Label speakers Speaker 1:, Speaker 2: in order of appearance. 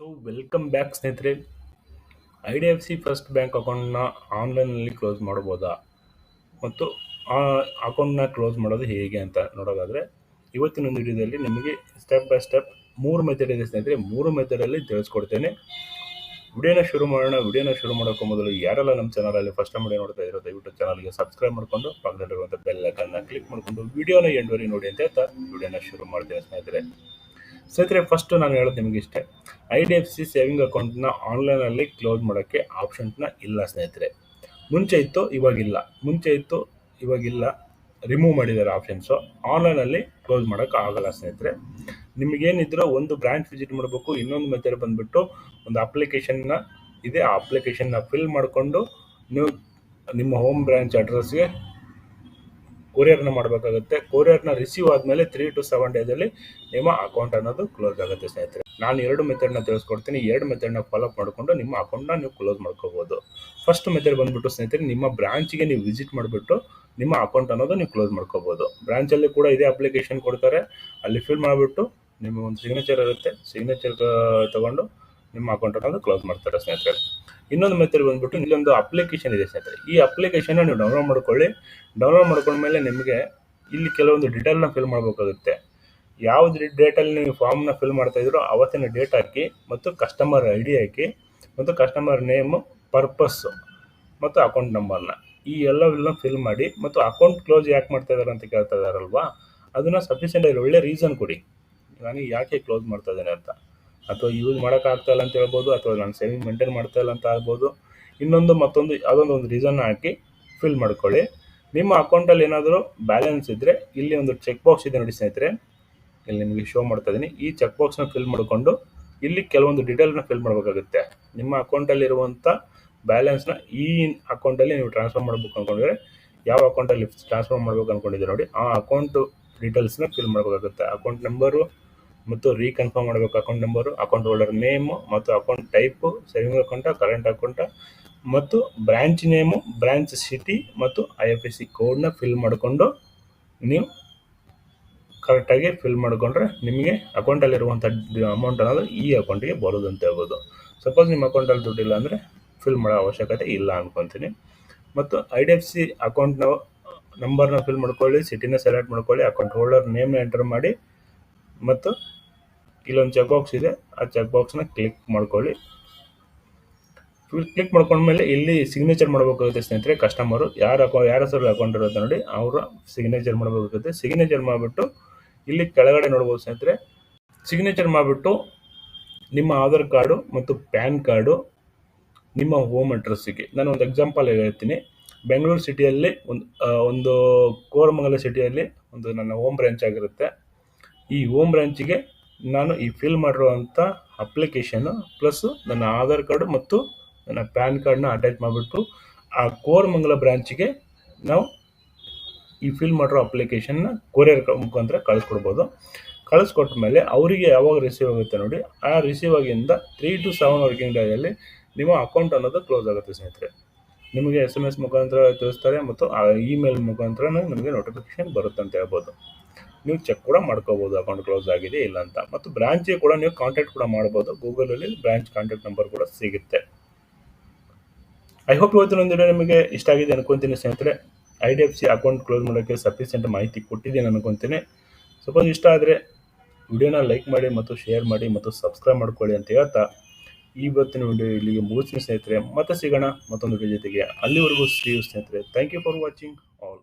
Speaker 1: So welcome back ಸ್ನೇಹಿತರೆ. I D F C first bank ಅಕೌಂಟ್ನ ಆನ್ಲೈನಲ್ಲಿ ಕ್ಲೋಸ್ ಮಾಡ್ಬೋದಾ ಮತ್ತು ಆ ಅಕೌಂಟ್ನ ಕ್ಲೋಸ್ ಮಾಡೋದು ಹೇಗೆ ಅಂತ ನೋಡೋದಾದರೆ, ಇವತ್ತಿನ ಒಂದು ವಿಡಿಯೋದಲ್ಲಿ ನಿಮಗೆ ಸ್ಟೆಪ್ ಬೈ ಸ್ಟೆಪ್ ಮೂರು ಮೆಥಡ್ ಇದೆ ಸ್ನೇಹಿತರೆ. ಮೂರು ಮೆಥಡಲ್ಲಿ ತಿಳಿಸ್ಕೊಡ್ತೇನೆ. ವಿಡಿಯೋನ ಶುರು ಮಾಡೋಣ. ವಿಡಿಯೋನ ಶುರು ಮಾಡೋಕ್ಕೂ ಮೊದಲು ಯಾರೆಲ್ಲ ನಮ್ಮ ಚಾನಲಲ್ಲಿ ಫಸ್ಟ್ ಟೈಮ್ ವಿಡಿಯೋ ನೋಡ್ತಾ ಇರೋ ದಯವಿಟ್ಟು ಚಾನಲ್ಗೆ ಸಬ್ಸ್ಕ್ರೈಬ್ ಮಾಡಿಕೊಂಡು, ಪಕ್ಕದಲ್ಲಿರುವಂಥ ಬೆಲ್ ಐಕನ್ನ ಕ್ಲಿಕ್ ಮಾಡಿಕೊಂಡು, ವಿಡಿಯೋನ ಎಂಡ್ವರೆಗೆ ನೋಡಿ ಅಂತ ವಿಡಿಯೋನ ಶುರು ಮಾಡ್ತೇನೆ ಸ್ನೇಹಿತರೆ. ಸ್ನೇಹಿತರೆ ಫಸ್ಟ್ ನಾನು ಹೇಳೋದು ನಿಮಗೆ ಇಷ್ಟೇ. I D F C saving ಅಕೌಂಟ್ನ ಆನ್ಲೈನಲ್ಲಿ ಕ್ಲೋಸ್ ಮಾಡೋಕ್ಕೆ ಆಪ್ಷನ್ಸ್ನ ಇಲ್ಲ ಸ್ನೇಹಿತರೆ. ಮುಂಚೆ ಇತ್ತು ಇವಾಗಿಲ್ಲ ಮುಂಚೆ ಇತ್ತು ಇವಾಗಿಲ್ಲ ರಿಮೂವ್ ಮಾಡಿದ್ದಾರೆ ಆಪ್ಷನ್ಸು ಆನ್ಲೈನಲ್ಲಿ ಕ್ಲೋಸ್ ಮಾಡೋಕ್ಕೆ ಆಗಲ್ಲ ಸ್ನೇಹಿತರೆ. ನಿಮಗೇನಿದ್ರೂ ಒಂದು ಬ್ರಾಂಚ್ ವಿಸಿಟ್ ಮಾಡಬೇಕು, ಇನ್ನೊಂದು ಮೆಥಡ್ ಬಂದುಬಿಟ್ಟು ಒಂದು ಅಪ್ಲಿಕೇಶನ್ನ ಇದೆ ಆ ಅಪ್ಲಿಕೇಶನ್ನ ಫಿಲ್ ಮಾಡಿಕೊಂಡು ನೀವು ನಿಮ್ಮ ಹೋಮ್ ಬ್ರ್ಯಾಂಚ್ ಅಡ್ರೆಸ್ಗೆ ಕೊರಿಯರ್ನ ಮಾಡಬೇಕಾಗುತ್ತೆ. ಕೊರಿಯರ್ನ ರಿಸೀವ್ ಆದಮೇಲೆ ತ್ರೀ ಟು ಸೆವೆನ್ ಡೇಸಲ್ಲಿ ನಿಮ್ಮ ಅಕೌಂಟ್ ಅನ್ನೋದು ಕ್ಲೋಸ್ ಆಗುತ್ತೆ ಸ್ನೇಹಿತರೆ. ನಾನು ಎರಡು ಮೆಥಡ್ನ ತಿಳಿಸ್ಕೊಡ್ತೀನಿ. ಎರಡು ಮೆಥಡ್ನ ಫಾಲೋ ಮಾಡಿಕೊಂಡು ನಿಮ್ಮ ಅಕೌಂಟ್ನ ನೀವು ಕ್ಲೋಸ್ ಮಾಡ್ಕೋಬೋದು. ಫಸ್ಟ್ ಮೆಥಡ್ ಬಂದ್ಬಿಟ್ಟು ಸ್ನೇಹಿತರೆ, ನಿಮ್ಮ ಬ್ರಾಂಚ್ಗೆ ನೀವು ವಿಸಿಟ್ ಮಾಡಿಬಿಟ್ಟು ನಿಮ್ಮ ಅಕೌಂಟ್ ಅನ್ನೋದು ನೀವು ಕ್ಲೋಸ್ ಮಾಡ್ಕೋಬೋದು. ಬ್ರಾಂಚಲ್ಲಿ ಕೂಡ ಇದೇ ಅಪ್ಲಿಕೇಶನ್ ಕೊಡ್ತಾರೆ. ಅಲ್ಲಿ ಫಿಲ್ ಮಾಡಿಬಿಟ್ಟು ನಿಮ್ಮ ಒಂದು ಸಿಗ್ನೇಚರ್ ಇರುತ್ತೆ. ಸಿಗ್ನೇಚರ್ ತಗೊಂಡು ನಿಮ್ಮ ಅಕೌಂಟ್ ಅನ್ನೋದು ಕ್ಲೋಸ್ ಮಾಡ್ತಾರೆ ಸ್ನೇಹಿತರೆ. ಇನ್ನೊಂದು ಮೆಥಡ್ ಬಂದ್ಬಿಟ್ಟು ಇಲ್ಲೊಂದು ಅಪ್ಲಿಕೇಶನ್ ಇದೆ ಸ್ನೇಹಿತರೆ ಈ ಅಪ್ಲಿಕೇಶನ್ನ ನೀವು ಡೌನ್ಲೋಡ್ ಮಾಡ್ಕೊಳ್ಳಿ. ಡೌನ್ಲೋಡ್ ಮಾಡ್ಕೊಂಡ್ಮೇಲೆ ನಿಮಗೆ ಇಲ್ಲಿ ಕೆಲವೊಂದು ಡೀಟೇಲ್ನ ಫಿಲ್ ಮಾಡಬೇಕಾಗುತ್ತೆ. ಯಾವ್ದು ಡೇಟಲ್ಲಿ ನೀವು ಫಾರ್ಮ್ನ ಫಿಲ್ ಮಾಡ್ತಾ ಇದ್ರೋ ಅವತ್ತಿನ ಡೇಟ್ ಹಾಕಿ ಮತ್ತು ಕಸ್ಟಮರ್ ಐ ಡಿ ಹಾಕಿ ಮತ್ತು ಕಸ್ಟಮರ್ ನೇಮು ಪರ್ಪಸ್ಸು ಮತ್ತು ಅಕೌಂಟ್ ನಂಬರ್ನ ಈ ಎಲ್ಲವನ್ನ ಫಿಲ್ ಮಾಡಿ ಮತ್ತು ಅಕೌಂಟ್ ಕ್ಲೋಸ್ ಯಾಕೆ ಮಾಡ್ತಾ ಇದ್ದಾರೆ ಅಂತ ಕೇಳ್ತಾ ಇದ್ದಾರಲ್ವಾ ಅದನ್ನು ಸಫಿಷಿಯೆಂಟ್ ಆಗಿ ಒಳ್ಳೆ ರೀಸನ್ ಕೊಡಿ. ನಾನು ಯಾಕೆ ಕ್ಲೋಸ್ ಮಾಡ್ತಾ ಇದ್ದೇನೆ ಅಂತ. ಅಥವಾ ಯೂಸ್ ಮಾಡೋಕ್ಕಾಗ್ತಾಯಿಲ್ಲ ಅಂತ ಹೇಳ್ಬೋದು, ಅಥವಾ ನಾನು ಸೇವಿಂಗ್ ಮೇಂಟೈನ್ ಮಾಡ್ತಾ ಇಲ್ಲ ಅಂತ ಆಗ್ಬೋದು. ಇನ್ನೊಂದು ಮತ್ತೊಂದು ಯಾವುದೊಂದು ಒಂದು ರೀಸನ್ ಹಾಕಿ ಫಿಲ್ ಮಾಡ್ಕೊಳ್ಳಿ. ನಿಮ್ಮ ಅಕೌಂಟಲ್ಲಿ ಏನಾದರೂ ಬ್ಯಾಲೆನ್ಸ್ ಇದ್ದರೆ ಇಲ್ಲಿ ಒಂದು ಚೆಕ್ ಬಾಕ್ಸ್ ಇದೆ ನೋಡಿ ಸ್ನೇಹಿತರೆ. ಇಲ್ಲಿ ನಿಮಗೆ ಶೋ ಮಾಡ್ತಾ ಇದ್ದೀನಿ ಈ ಚೆಕ್ ಬಾಕ್ಸ್ನ ಫಿಲ್ ಮಾಡಿಕೊಂಡು ಇಲ್ಲಿ ಕೆಲವೊಂದು ಡೀಟೇಲ್ನ ಫಿಲ್ ಮಾಡಬೇಕಾಗುತ್ತೆ. ನಿಮ್ಮ ಅಕೌಂಟಲ್ಲಿರುವಂಥ ಬ್ಯಾಲೆನ್ಸ್ನ ಈ ಅಕೌಂಟಲ್ಲಿ ನೀವು ಟ್ರಾನ್ಸ್ಫರ್ ಮಾಡಬೇಕು ಅಂದ್ಕೊಂಡಿದ್ರೆ ಯಾವ ಅಕೌಂಟಲ್ಲಿ ಟ್ರಾನ್ಸ್ಫರ್ ಮಾಡಬೇಕು ಅಂದ್ಕೊಂಡಿದ್ದೀರಿ ನೋಡಿ, ಆ ಅಕೌಂಟು ಡೀಟೇಲ್ಸ್ನ ಫಿಲ್ ಮಾಡಬೇಕಾಗುತ್ತೆ. ಅಕೌಂಟ್ ನಂಬರು ಮತ್ತು ರೀಕನ್ಫರ್ಮ್ ಮಾಡಬೇಕು account number account holder name ಮತ್ತು account type saving account current account ಮತ್ತು ಬ್ರ್ಯಾಂಚ್ ನೇಮು ಬ್ರ್ಯಾಂಚ್ ಸಿಟಿ ಮತ್ತು ಐ ಎಫ್ ಎಸ್ ಸಿ ಕೋಡ್ನ ಫಿಲ್ ಮಾಡಿಕೊಂಡು ನೀವು ಕರೆಕ್ಟಾಗಿ ಫಿಲ್ ಮಾಡಿಕೊಂಡ್ರೆ ನಿಮಗೆ ಅಕೌಂಟಲ್ಲಿರುವಂಥ ಅಮೌಂಟ್ ಅನ್ನೋದು ಈ ಅಕೌಂಟಿಗೆ ಬರೋದು ಅಂತ ಹೇಳ್ಬೋದು ಸಪೋಸ್ ನಿಮ್ಮ ಅಕೌಂಟಲ್ಲಿ ದುಡ್ಡಿಲ್ಲ ಅಂದರೆ ಫಿಲ್ ಮಾಡೋ ಅವಶ್ಯಕತೆ ಇಲ್ಲ ಅನ್ಕೊತೀನಿ. ಮತ್ತು ಐ ಡಿ ಎಫ್ ಸಿ ಅಕೌಂಟ್ನ ನಂಬರ್ನ ಫಿಲ್ ಮಾಡ್ಕೊಳ್ಳಿ ಸಿಟಿನ ಸೆಲೆಕ್ಟ್ ಮಾಡ್ಕೊಳ್ಳಿ ಅಕೌಂಟ್ ಹೋಲ್ಡರ್ ನೇಮ್ನ ಎಂಟರ್ ಮಾಡಿ ಮತ್ತು ಇಲ್ಲೊಂದು ಚೆಕ್ ಬಾಕ್ಸ್ ಇದೆ. ಆ ಚೆಕ್ ಬಾಕ್ಸ್ನ ಕ್ಲಿಕ್ ಮಾಡ್ಕೊಳ್ಳಿ. ಕ್ಲಿಕ್ ಮಾಡ್ಕೊಂಡ್ಮೇಲೆ ಇಲ್ಲಿ ಸಿಗ್ನೇಚರ್ ಮಾಡಬೇಕಾಗುತ್ತೆ ಸ್ನೇಹಿತರೆ ಕಸ್ಟಮರು ಯಾರು ಅಕೌ ಯಾರ ಹೆಸರು ಅಕೌಂಟ್ ಇರುತ್ತೆ ನೋಡಿ, ಅವರ ಸಿಗ್ನೇಚರ್ ಮಾಡಬೇಕಾಗುತ್ತೆ. ಸಿಗ್ನೇಚರ್ ಮಾಡಿಬಿಟ್ಟು ಇಲ್ಲಿ ಕೆಳಗಡೆ ನೋಡ್ಬೋದು ಸ್ನೇಹಿತರೆ. ಸಿಗ್ನೇಚರ್ ಮಾಡಿಬಿಟ್ಟು ನಿಮ್ಮ ಆಧಾರ್ ಕಾರ್ಡು ಮತ್ತು ಪ್ಯಾನ್ ಕಾರ್ಡು ನಿಮ್ಮ ಹೋಮ್ ಅಡ್ರೆಸ್ಸಿಗೆ ನಾನು ಒಂದು ಎಕ್ಸಾಂಪಲ್ ಹೇಳ್ತೀನಿ. ಬೆಂಗಳೂರು ಸಿಟಿಯಲ್ಲಿ ಒಂದು ಒಂದು ಕೋರಮಂಗಲ ಸಿಟಿಯಲ್ಲಿ ಒಂದು ನನ್ನ ಹೋಮ್ ಬ್ರ್ಯಾಂಚ್ ಆಗಿರುತ್ತೆ. ಈ ಹೋಮ್ ಬ್ರಾಂಚಿಗೆ ನಾನು ಈ ಫಿಲ್ ಮಾಡಿರುವಂಥ ಅಪ್ಲಿಕೇಶನು ಪ್ಲಸ್ಸು ನನ್ನ ಆಧಾರ್ ಕಾರ್ಡು ಮತ್ತು ನನ್ನ ಪ್ಯಾನ್ ಕಾರ್ಡನ್ನ ಅಟ್ಯಾಚ್ ಮಾಡಿಬಿಟ್ಟು ಆ ಕೋರಮಂಗಲ ಬ್ರಾಂಚಿಗೆ ನಾವು ಈ ಫಿಲ್ ಮಾಡಿರೋ ಅಪ್ಲಿಕೇಶನ್ನ ಕೊರಿಯರ್ ಮುಖಾಂತರ ಕಳಿಸ್ಕೊಡ್ಬೋದು. ಕಳಿಸ್ಕೊಟ್ಟ ಮೇಲೆ ಅವರಿಗೆ ಯಾವಾಗ ರಿಸೀವ್ ಆಗುತ್ತೆ ನೋಡಿ, ಆ ರಿಸೀವ್ ಆಗಿಂದ ತ್ರೀ ಟು ಸೆವೆನ್ ವರ್ಕಿಂಗ್ ಡೇಯಲ್ಲಿ ನಿಮ್ಮ ಅಕೌಂಟ್ ಅನ್ನೋದು ಕ್ಲೋಸ್ ಆಗುತ್ತೆ ಸ್ನೇಹಿತರೆ. ನಿಮಗೆ ಎಸ್ ಎಂ ಎಸ್ ಮುಖಾಂತರ ತಿಳಿಸ್ತಾರೆ ಮತ್ತು ಆ ಇಮೇಲ್ ಮುಖಾಂತರ ನಿಮಗೆ ನೋಟಿಫಿಕೇಶನ್ ಬರುತ್ತೆ ಅಂತ ಹೇಳ್ಬೋದು. ನೀವು ಚೆಕ್ ಕೂಡ ಮಾಡ್ಕೋಬೋದು ಅಕೌಂಟ್ ಕ್ಲೋಸ್ ಆಗಿದೆ ಇಲ್ಲ ಅಂತ. ಮತ್ತು ಬ್ರಾಂಚಿಗೆ ಕೂಡ ನೀವು ಕಾಂಟ್ಯಾಕ್ಟ್ ಕೂಡ ಮಾಡ್ಬೋದು. ಗೂಗಲಲ್ಲಿ ಬ್ರಾಂಚ್ ಕಾಂಟ್ಯಾಕ್ಟ್ ನಂಬರ್ ಕೂಡ ಸಿಗುತ್ತೆ. ಐ ಹೋಪ್ ಇವತ್ತಿನ ಒಂದು ನಿಮಗೆ ಇಷ್ಟ ಆಗಿದೆ ಅನ್ಕೊಂತೀನಿ ಸ್ನೇಹಿತರೆ. I D F C account close ಮಾಡೋಕ್ಕೆ ಸಫಿಷಿಯೆಂಟ್ ಮಾಹಿತಿ ಕೊಟ್ಟಿದ್ದೀನಿ ಅನ್ಕೊಂತೀನಿ. ಸಪೋಸ್ ಇಷ್ಟ ಆದರೆ ವಿಡಿಯೋನ ಲೈಕ್ ಮಾಡಿ ಮತ್ತು ಶೇರ್ ಮಾಡಿ ಮತ್ತು ಸಬ್ಸ್ಕ್ರೈಬ್ ಮಾಡ್ಕೊಳ್ಳಿ ಅಂತ ಹೇಳ್ತಾ ಇವತ್ತಿನ ವಿಡಿಯೋ ಇಲ್ಲಿಗೆ ಮುಗಿಸ್ತೀನಿ ಸ್ನೇಹಿತರೆ. ಮತ್ತೆ ಸಿಗೋಣ ಮತ್ತೊಂದು ವಿಡಿಯೋ ಜೊತೆಗೆ. ಅಲ್ಲಿವರೆಗೂ ಸ್ನೇಹಿತರೆ. Thank you for watching all